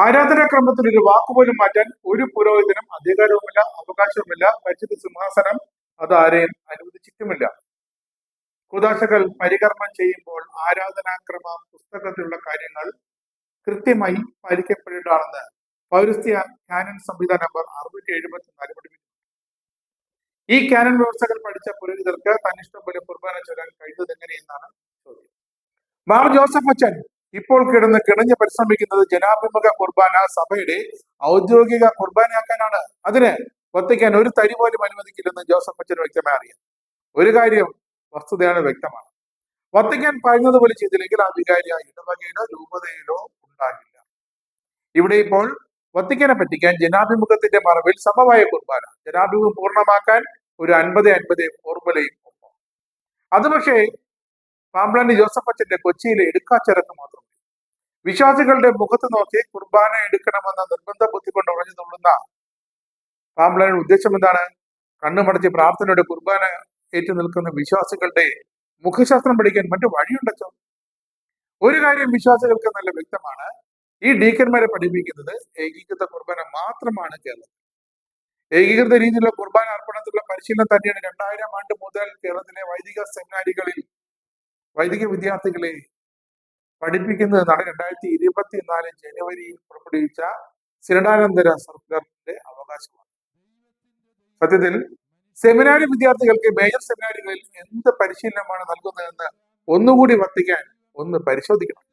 ആരാധനാക്രമത്തിൽ ഒരു വാക്കുപോലും മാറ്റാൻ ഒരു പുരോഹിതനും അധികാരവുമില്ല അവകാശവുമില്ല പരിശുദ്ധ സിംഹാസനം അത് ആരെയും അനുവദിച്ചിട്ടുമില്ല. കുദാശകൾ പരികർമ്മം ചെയ്യുമ്പോൾ ആരാധനാക്രമ പുസ്തകത്തിലുള്ള കാര്യങ്ങൾ കൃത്യമായി പാലിക്കപ്പെടേണ്ടതാണെന്ന് പൗരസ്ത്യ കാനൻ സംവിധാന നമ്പർ അറുന്നൂറ്റി എഴുപത്തിനാല് പഠിപ്പിക്കുന്നു. ഈ കാനൻ വ്യവസ്ഥകൾ പഠിച്ച പുരോഹിതർക്ക് തന്നിഷ്ടം പോലെ കുർബാന ചൊല്ലാൻ കഴിയുന്നത് എങ്ങനെയെന്നാണ് ചോദ്യം. മാർ ജോസഫ് അച്ഛൻ ഇപ്പോൾ കിടന്ന് കിണഞ്ഞ് പരിശ്രമിക്കുന്നത് ജനാഭിമുഖ കുർബാന സഭയുടെ ഔദ്യോഗിക കുർബാനയാക്കാനാണ്. അതിന് വത്തിക്കാൻ ഒരു തരി പോലും അനുവദിക്കില്ലെന്ന് ജോസഫ് അച്ഛൻ വ്യക്തമായി അറിയാം. ഒരു കാര്യം വസ്തുതയാണ് വ്യക്തമാണ്. വത്തിക്കാൻ പറയുന്നത് ചെയ്തില്ലെങ്കിൽ ആ വികാരി ആ ഇടവകയിലോ രൂപതയിലോ ഉണ്ടാകില്ല. ഇവിടെ ഇപ്പോൾ വത്തിക്കാനെ പറ്റിക്കാൻ ജനാഭിമുഖത്തിന്റെ മറവിൽ സമവായ കുർബാന. ജനാഭിമുഖം പൂർണമാക്കാൻ ഒരു അൻപത് അൻപത് ഫോർമുലയും അത് പക്ഷേ പാമ്പ്ലാനി ജോസഫ് അച്ഛന്റെ കൊച്ചിയിലെ എടുക്കാച്ചരക്ക് മാത്രം വിശ്വാസികളുടെ മുഖത്ത് നോക്കി കുർബാന എടുക്കണമെന്ന നിർബന്ധ ബുദ്ധി കൊണ്ട് ഉറഞ്ഞു തുള്ളുന്ന പാമ്പളയുടെ ഉദ്ദേശം എന്താണ്? കണ്ണുമടച്ച് പ്രാർത്ഥനയുടെ കുർബാന ഏറ്റു നിൽക്കുന്ന വിശ്വാസികളുടെ മുഖശാസ്ത്രം പഠിക്കാൻ മറ്റു വഴിയുണ്ടോ ഒരു കാര്യം വിശ്വാസികൾക്ക് നല്ല വ്യക്തമാണ്. ഈ ഡീക്കന്മാരെ പഠിപ്പിക്കുന്നത് ഏകീകൃത കുർബാന മാത്രമാണ് കേരളത്തിൽ. ഏകീകൃത രീതിയിലുള്ള കുർബാന അർപ്പണത്തിലുള്ള പരിശീലനം തന്നെയാണ് രണ്ടായിരം ആണ്ട് മുതൽ കേരളത്തിലെ വൈദിക സെമിനാരികളിൽ വൈദിക വിദ്യാർത്ഥികളെ പഠിപ്പിക്കുന്നതെന്നാണ് രണ്ടായിരത്തി ഇരുപത്തിനാല് ജനുവരിയിൽ പുറപ്പെടുവിച്ച സിനഡാനന്തര സർക്കാരിന്റെ അവകാശമാണ്. സത്യത്തിൽ സെമിനാരി വിദ്യാർത്ഥികൾക്ക് മേജർ സെമിനാരികളിൽ എന്ത് പരിശീലനമാണ് നൽകുന്നതെന്ന് ഒന്നുകൂടി വർത്തിക്കാൻ ഒന്ന് പരിശോധിക്കണം.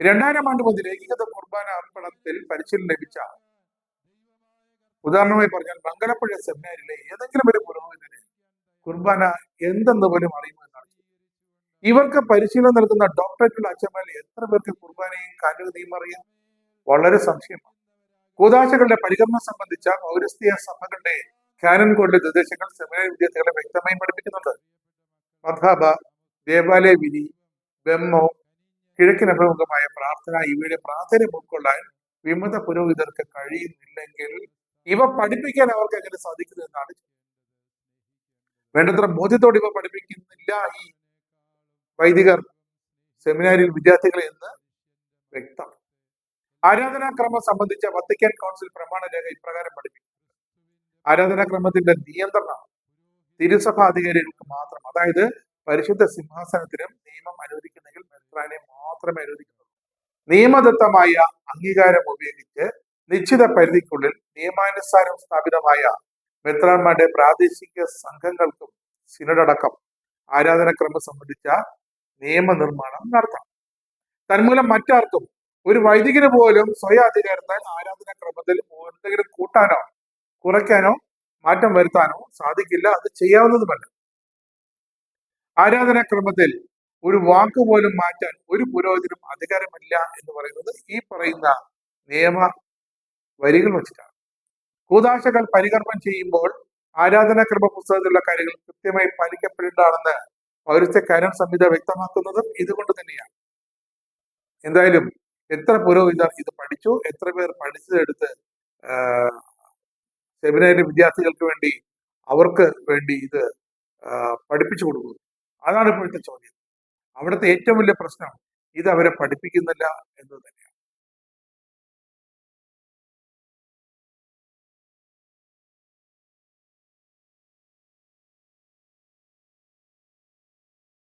രണ്ടായിരം ആണ്ട് മുതൽ ഏകീകൃത കുർബാന അർപ്പണത്തിൽ പരിശീലനം ലഭിച്ച ഉദാഹരണമായി പറഞ്ഞാൽ മംഗലപ്പുഴ സെമിനാരിലെ ഏതെങ്കിലും ഒരു പുരോഹിതന് കുർബാന എന്തെന്ന് പോലും അറിയുമെന്നാണ് ഇവർക്ക് പരിശീലനം നൽകുന്ന ഡോക്ടറേറ്റുള്ള അച്ഛന്മാർ എത്ര പേർക്ക് കുർബാനയും കാലുകതയും അറിയാം വളരെ സംശയമാണ്. കൂതാശകളുടെ പരികർമ്മം സംബന്ധിച്ച പൗരസ്തീയ സഭകളുടെ കാനൻ കോഡിലെ നിർദ്ദേശങ്ങൾ സെമിനാർ വിദ്യാർത്ഥികളെ വ്യക്തമായും പഠിപ്പിക്കുന്നുണ്ട്. മധാബ ദേവാലയ വിധി ബെമ്മോ കിഴക്കിനഭിമുഖമായ പ്രാർത്ഥന ഇവയുടെ പ്രാധാന്യം ഉൾക്കൊള്ളാൻ വിമത പുരോഹിതർക്ക് കഴിയുന്നില്ലെങ്കിൽ ഇവ പഠിപ്പിക്കാൻ അവർക്ക് എങ്ങനെ സാധിക്കുന്നു എന്നാണ് വേണ്ടത്ര ബോധ്യത്തോടെ ഇവ പഠിപ്പിക്കുന്നില്ല ഈ വൈദികർ സെമിനാരിൽ വിദ്യാർത്ഥികളെ എന്ന് വ്യക്തം. ആരാധനാക്രമം സംബന്ധിച്ച വത്തിക്കാൻ കൗൺസിൽ പ്രമാണ രേഖ ഇപ്രകാരം പഠിപ്പിക്കും ആരാധനാക്രമത്തിന്റെ നിയന്ത്രണം തിരുസഭാധികാരികൾക്ക് മാത്രം. അതായത് പരിശുദ്ധ സിംഹാസനത്തിനും നിയമം അനുവദിക്കുന്നെങ്കിൽ മെത്രാനെ മാത്രമേ അനുവദിക്കുന്നുള്ളൂ. നിയമദത്തമായ അംഗീകാരം ഉപയോഗിച്ച് നിശ്ചിത പരിധിക്കുള്ളിൽ നിയമാനുസാരം സ്ഥാപിതമായ മെത്രാന്മാരുടെ പ്രാദേശിക സംഘങ്ങൾക്കും സിനഡടക്കം ആരാധനക്രമം സംബന്ധിച്ച നിയമനിർമ്മാണം നടത്താം തന്മൂലം മറ്റാർക്കും ഒരു വൈദികന് പോലും സ്വയം അധികാരത്താൽ ആരാധനാക്രമത്തിൽ എന്തെങ്കിലും കൂട്ടാനോ കുറയ്ക്കാനോ മാറ്റം വരുത്താനോ സാധിക്കില്ല. അത് ചെയ്യാവുന്നതുമല്ല. ആരാധനാക്രമത്തിൽ ഒരു വാക്ക് പോലും മാറ്റാൻ ഒരു പുരോഹിതനും അധികാരമില്ല എന്ന് പറയുന്നത് ഈ പറയുന്ന നിയമ വരികൾ വെച്ചിട്ടാണ്. കൂതാശകൾ പരികർമ്മം ചെയ്യുമ്പോൾ ആരാധനാക്രമ പുസ്തകത്തിലുള്ള കാര്യങ്ങൾ കൃത്യമായി പാലിക്കപ്പെടേണ്ടതാണെന്ന് പൗരസ്ത്യ കാര്യം സംഹിത വ്യക്തമാക്കുന്നതും ഇതുകൊണ്ട് തന്നെയാണ്. എന്തായാലും എത്ര പുരോഹിതർ ഇത് പഠിച്ചു എത്ര പേർ പഠിച്ചതെടുത്ത് സെമിനാരി വിദ്യാർത്ഥികൾക്ക് വേണ്ടി അവർക്ക് വേണ്ടി ഇത് പഠിപ്പിച്ചു കൊടുക്കുന്നു. അതാണ് ഇപ്പോഴത്തെ ചോദ്യം. അവിടുത്തെ ഏറ്റവും വലിയ പ്രശ്നം ഇത് അവരെ പഠിപ്പിക്കുന്നില്ല എന്ന് തന്നെ.